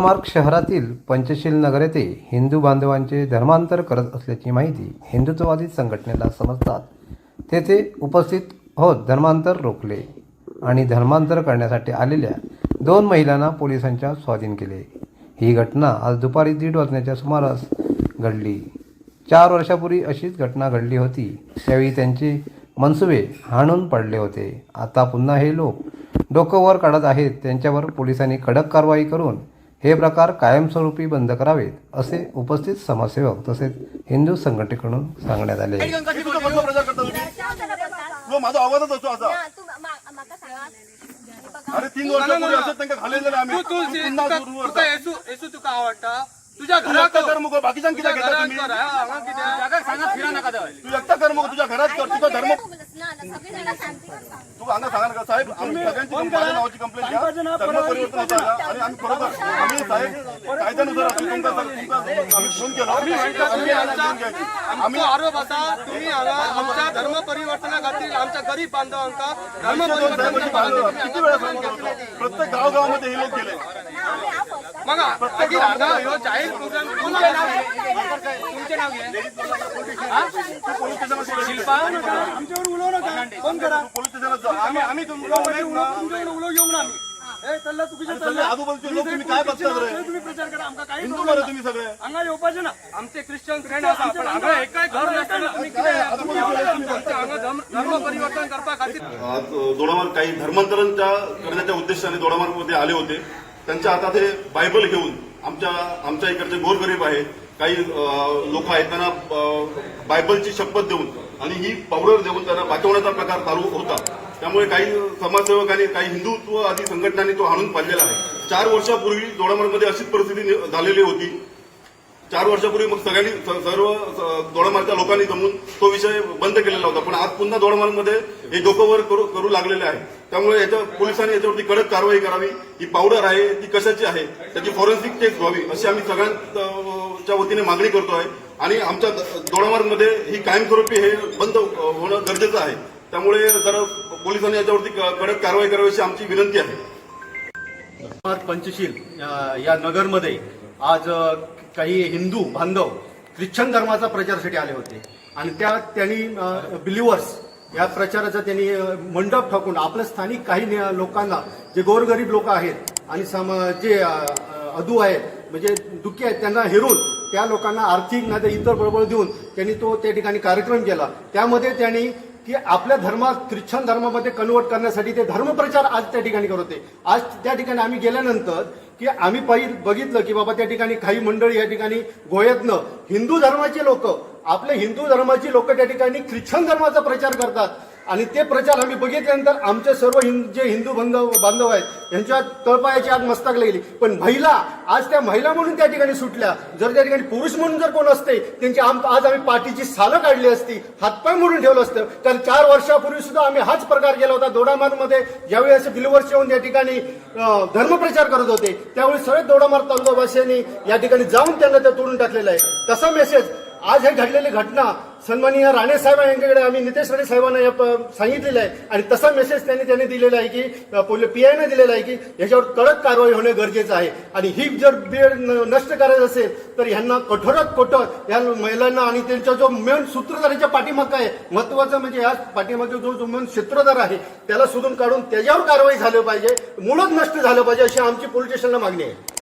मार्ग शहरातील पंचशील नगर येथे हिंदू बांधवांचे धर्मांतर करत असल्याची माहिती हिंदुत्ववादी संघटनेला समजतात. तेथे उपस्थित होत धर्मांतर रोखले आणि धर्मांतर करण्यासाठी आलेल्या दोन महिलांना पोलिसांच्या स्वाधीन केले. ही घटना आज दुपारी दीड वाजण्याच्या सुमारास घडली. चार वर्षापूर्वी अशीच घटना घडली होती. त्यावेळी त्यांचे मनसुबे हाणून पडले होते. आता पुन्हा हे लोक डोकं वर काढत आहेत. त्यांच्यावर पोलिसांनी कडक कारवाई करून हे प्रकार कायमस्वरूपी बंद करावेत असे उपस्थित समाजसेवक तसेच हिंदू संघटनेकडून सांगण्यात आले. अरे तीन वर्षापूर्वी असं त्यांना आम्ही. पुन्हा सुरू करता. तुका आवडटा तुझ्या तू घरात एकटा कर मग बाकीच्यां घेता तुम्ही. तू एकटा कर मग तुझ्या घरात कर तुझा धर्म तू अंगा सांगा नका साहेब आम्ही सगळ्यांची माझ्या नावाची कंप्लेंट घ्या धर्म परिवर्तन होतं का? आणि आम्ही खरोखर आम्ही साहेब कायद्यानुसार आम्ही फोन केला. आम्ही आम्ही. आमचो आरोप असा तुम्ही आमच्या धर्म परिवर्तना खातीर आमच्या गरीब बांधवांका धर्म परिवर्तन किती वेळा सांगत होतो प्रत्येक गावगावामध्ये हे लोक गेले. मग हांगा ह्यो जाहीर प्रोग्राम तुमचें नाव घे तुमचें नाव घे पोलीस स्टेशनात शिल्पा? आमच्यावर फोन करा. आम्ही आम्ही घेऊन ना आम्ही. हे. चल्ला चुकीचं सगळे आजूबाजूचे लोक तुम्ही काय बघता रे? तुम्ही प्रचार करा आमका काही हिंदू बरं तुम्ही सगळे. हांगा येवपाचे ना. आमचे ख्रिश्चन फ्रेंड आसा पण हांगा एकाय घर नासतना तुम्ही कितें तुम्ही आमच्या हांगा धर्म धर्म परिवर्तन करपा खातीर. आज दोडामार्ग काही धर्मांतरणच्या करण्याच्या उद्देशाने दोडामार्गमध्ये आले होते. त्यांच्या हातात हे बायबल घेऊन आमच्या आमच्या इकडचे गोरगरीब आहेत. काही लोक आहेत त्यांना बायबलची शपथ देऊन आणि ही पावडर देऊन त्यांना वाचवण्याचा प्रकार चालू होता. त्यामुळे काही समाजसेवकांनी काही हिंदुत्व आदी संघटनांनी तो हाणून पाडलेला आहे. चार वर्षापूर्वी दोडामार्गमध्ये अशीच परिस्थिती झालेली होती. चार वर्षापूर्वी मग सगळ्यांनी सर्व दोडामार्गच्या लोकांनी जमून तो विषय बंद केलेला होता. पण आज पुन्हा दोडामार्गमध्ये हे डोकंवर करू करू लागलेले आहे. त्यामुळे याच्या पोलिसांनी याच्यावरती कडक कारवाई करावी. ही पावडर आहे ती कशाची आहे त्याची फॉरेन्सिक टेस्ट व्हावी अशी आम्ही सगळ्यांच्या वतीने मागणी करतो आहे. आणि आमच्या दोडामार्गमध्ये ही कायमस्वरूपी हे बंद होणं गरजेचं आहे. त्यामुळे जर पोलिसांनी याच्यावरती कडक कारवाई करावी अशी आमची विनंती आहे. पंचशील या नगरमध्ये आज काही हिंदू बांधव ख्रिश्चन धर्माचा प्रचारासाठी आले होते. आणि त्या त्यांनी बिलिव्हर्स या प्रचाराचा त्यांनी मंडप टाकून आपल्या स्थानिक काही लोकांना जे गोरगरीब लोक आहेत आणि सम जे अधू आहेत म्हणजे दुःखी आहेत त्यांना हेरून त्या लोकांना आर्थिक नाही तर इतर बळबळ देऊन त्यांनी तो त्या ठिकाणी कार्यक्रम केला. त्यामध्ये त्यांनी की आपल्या धर्मात ख्रिश्चन धर्मामध्ये कन्वर्ट करण्यासाठी ते धर्मप्रचार आज त्या ठिकाणी करत होते. आज त्या ठिकाणी आम्ही गेल्यानंतर की आम्ही पाहिलं बघितलं की बाबा त्या ठिकाणी काही मंडळी या ठिकाणी गोव्यातनं हिंदू धर्माचे लोक आपले हिंदू धर्माची लोक त्या ठिकाणी ख्रिश्चन धर्माचा प्रचार करतात. आणि ते प्रचार आम्ही बघितल्यानंतर आमचे सर्व हिंद जे हिंदू बांधव बांधव आहेत यांच्या तळपायाची आग मस्तक लागली. पण महिला आज त्या महिला म्हणून त्या ठिकाणी सुटल्या. जर त्या ठिकाणी पुरुष म्हणून जर कोण असते त्यांची आम- आज आम्ही पाठीची सालं काढली असती हातपाय मोडून ठेवलं असतं. कारण चार वर्षापूर्वी सुद्धा आम्ही हाच प्रकार केला होता. दोडामारमध्ये ज्यावेळी असे दिलवर्ष येऊन या ठिकाणी धर्मप्रचार करत होते त्यावेळी सगळे दोडामार तालुकावासियांनी या ठिकाणी जाऊन त्यांना ते तोडून टाकलेलं आहे. तसा मेसेज आज हे घडलेली घटना सन्माननीय राणे साहेब यांच्याकडे. आम्ही नितेश राणे साहेबांना या सांगितलेलं आहे. आणि तसा मेसेज त्यांनी त्यांनी दिलेला आहे की पी आयने दिलेला आहे की याच्यावर कडक कारवाई होणे गरजेचं आहे. आणि ही जर बीड न- नष्ट करायचं असेल तर ह्यांना कठोरात कठोर या महिलांना आणि त्यांचा जो मेन सूत्रधाराच्या पाठीमागं आहे महत्वाचं म्हणजे या पाठीमागे जो जो मेन सूत्रधार आहे त्याला शोधून काढून त्याच्यावर कारवाई झाली पाहिजे मुळच नष्ट झालं पाहिजे अशी आमची पोलीस स्टेशनला मागणी आहे.